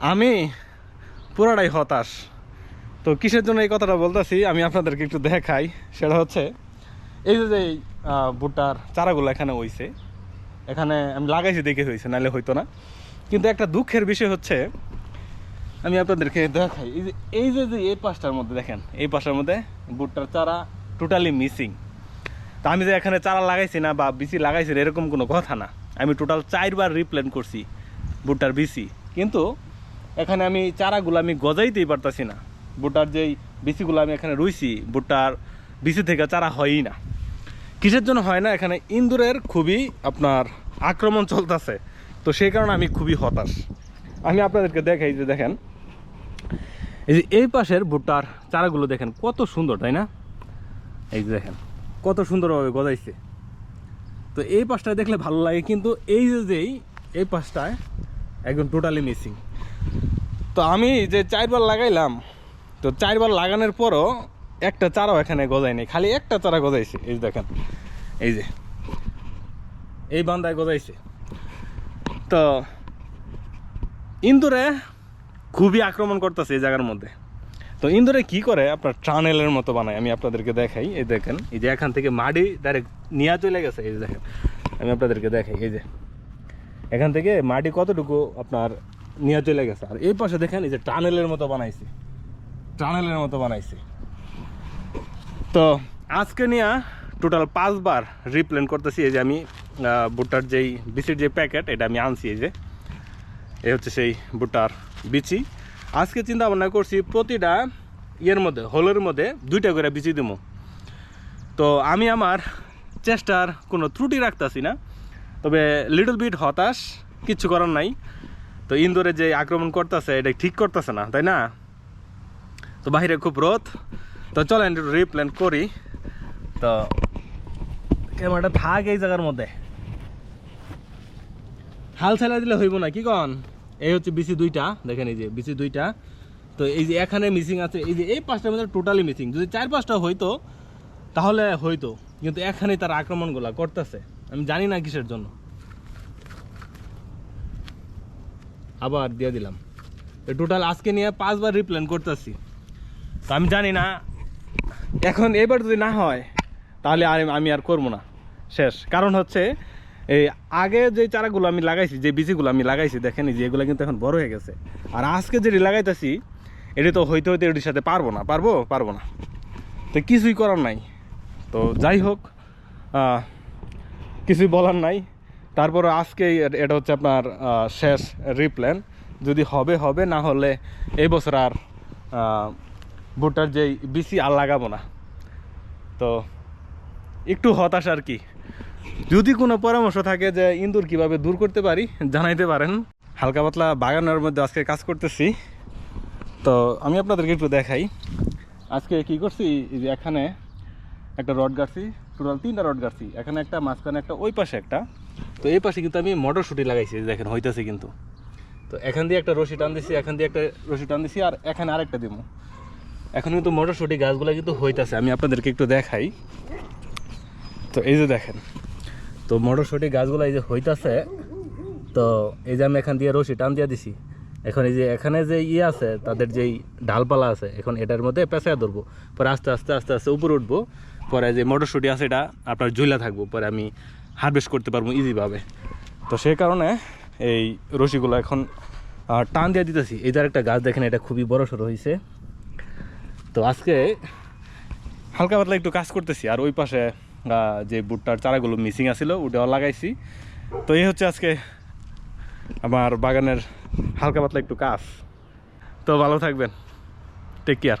আমি পুরাটাই হতাশ। তো কিসের জন্য এই কথাটা বলতেছি, আমি আপনাদেরকে একটু দেখাই। সেটা হচ্ছে, এই যে যে ভুট্টার চারাগুলো এখানে হইছে, এখানে আমি লাগাইছি দেখে হয়েছে নাহলে হইতো না। কিন্তু একটা দুঃখের বিষয় হচ্ছে, আমি আপনাদেরকে দেখাই। এই যে এই যে যে, এই পাশটার মধ্যে দেখেন, এই পাশটার মধ্যে ভুট্টার চারা টোটালি মিসিং তা আমি যে এখানে চারা লাগাইছি না বা বিচি লাগাইছি এরকম কোনো কথা না। আমি টোটাল চারবার রিপ্লেন করছি ভুট্টার বিচি। কিন্তু এখানে আমি চারাগুলো আমি গজাইতেই পারতাছি না। ভুট্টার যেই বিচিগুলো আমি এখানে রুইছি, ভুট্টার বিচি থেকে চারা হয়ই না। কিসের জন্য হয় না? এখানে ইন্দুরের খুবই আপনার আক্রমণ চলতেছে। তো সেই কারণে আমি খুবই হতাশ। আমি আপনাদেরকে দেখাই যে দেখেন, এই যে এই পাশের ভুট্টার চারাগুলো দেখেন কত সুন্দর, তাই না? এই যে দেখেন, কত সুন্দরভাবে গজাইছে। তো এই পাশটায় দেখলে ভালো লাগে, কিন্তু এই যে যেই, এই পাশটায় একদম টোটালি মিসিং তো আমি যে চারবার লাগাইলাম, তো চারবার লাগানোর পরও একটা চারাও এখানে গজায়নি, খালি একটা চারা গজাইছে, এই দেখেন, এই যে, এই বান্দায় গজাইছে। তো ইন্দুরে খুবই আক্রমণ করতেছে এই জায়গার মধ্যে। তো ইন্দুরে কি করে? আপনার টানেলের মতো বানায়, আমি আপনাদেরকে দেখাই, এই দেখেন, এই যে এখান থেকে মাটি ডাইরেক্ট নিয়ে চলে গেছে, এই দেখেন, আমি আপনাদেরকে দেখাই, এই যে। এখান থেকে মাটি কতটুকু আপনার নিয়ে চলে গেছে। আর এই পাশে দেখেন, এই যে টানেলের মতো বানাইছে। টানেলের মতো বানাইছে। তো আজকে নিয়ে টোটাল পাঁচবার রিপ্লেন করতেছি। এই যে আমি ভুট্টার যেই, বিচির যে প্যাকেট এটা আমি আনছি এই যে। এই হচ্ছে সেই ভুট্টার বিচি। আজকে চিন্তা ভাবনা করছি, প্রতিটা ইয়ের মধ্যে, হোলের মধ্যে দুইটা করে বিচি দিব তো আমি আমার চেষ্টার কোনো ত্রুটি রাখতেছি না। তবে লিটল বিট হতাশ কিচ্ছু করার নাই। তো ইন্দোরে যে আক্রমণ করতেছে, এটা ঠিক করতেছে না, তাই না? তো বাইরে খুব রোদ। তো চলেন রিপ্ল্যান করি। তো ক্যামেরাটা থাক এই জায়গার মধ্যে। হাল ছেলা দিলে হইব না, কি কন? এই হচ্ছে বিসি দুইটা, দেখেন এই যে বিসি দুইটা। তো এই যে এখানে মিসিং আছে, এই যে এই পাঁচটার মধ্যে টোটালি মিসিং যদি চার পাঁচটা হইতো, তাহলে হইতো। কিন্তু এখানে তার আক্রমণগুলা করতেছে। আমি জানি না কিসের জন্য। আবার দিয়ে দিলাম। টোটাল আজকে নিয়ে পাঁচবার রিপ্লেন করতেছি। তো আমি জানি না, এখন এবার যদি না হয়, তাহলে আর আমি আর করব না। শেষ। কারণ হচ্ছে, এই আগে যে চারাগুলো আমি লাগাইছি, যে বীজগুলো আমি লাগাইছি, দেখেন যে এগুলো কিন্তু এখন বড় হয়ে গেছে। আর আজকে যেটি লাগাইতেছি, এটি তো হইতে হইতে এটির সাথে পারব না। পারব? পারব না। তো কিছুই করার নাই। তো যাই হোক কিছুই বলার নাই। তারপর আজকে এটা হচ্ছে আপনার শেষ রিপ্ল্যান যদি হবে হবে, না হলে এই বছর আর ভুট্টার যেই বিসি আর লাগাবো না। তো একটু হতাশ আর কি। যদি কোনো পরামর্শ থাকে যে ইন্দুর কীভাবে দূর করতে পারি, জানাইতে পারেন। হালকা পাতলা বাগানের মধ্যে আজকে কাজ করতেছি। তো আমি আপনাদেরকে একটু দেখাই। আজকে কি করছি? যে এখানে একটা রড গাড়ছি। টোটাল তিনটা রড গাড়ছি। এখানে একটা, মাঝখানে একটা, ওই পাশে একটা। তো এই পাশে কিন্তু আমি মটরশুঁটি লাগাইছি দেখেন, হইতেছে কিন্তু। তো এখান দিয়ে একটা রশি টান দিছি এখান দিয়ে একটা রশি টান দিছি আর এখানে আরেকটা দিব। এখন কিন্তু মটরশুঁটি গাছগুলো কিন্তু হইতাছে, আমি আপনাদেরকে একটু দেখাই। তো এই যে দেখেন, তো মটরশুঁটি গাছগুলো এই যে হইতাছে, তো এই যে আমি এখান দিয়ে রশি টান দিয়ে দিছি। এখন এই যে এখানে যে ইয়ে আছে, তাদের যেই ডালপালা আছে, এখন এটার মধ্যে পেঁচায় ধরবো। পরে আস্তে আস্তে আস্তে আস্তে উপরে উঠবো, পরে যে মটরশুঁটি আছে এটা আপনার ঝুলা থাকব, পরে আমি হারভেস্ট করতে পারব ইজিভাবে তো সেই কারণে এই রশিগুলো এখন টান দিয়ে দিতেছি। এই একটা গাছ দেখেন, এটা খুবই বড় সড়ো হয়েছে তো আজকে হালকা পাতলা একটু কাজ করতেছি। আর ওই পাশে যে বুটটার চারাগুলো মিসিং আছিল, ওটাও লাগাইছি। তো এই হচ্ছে আজকে আমার বাগানের হালকা পাতলা একটু কাজ। তো ভালো থাকবেন। Take care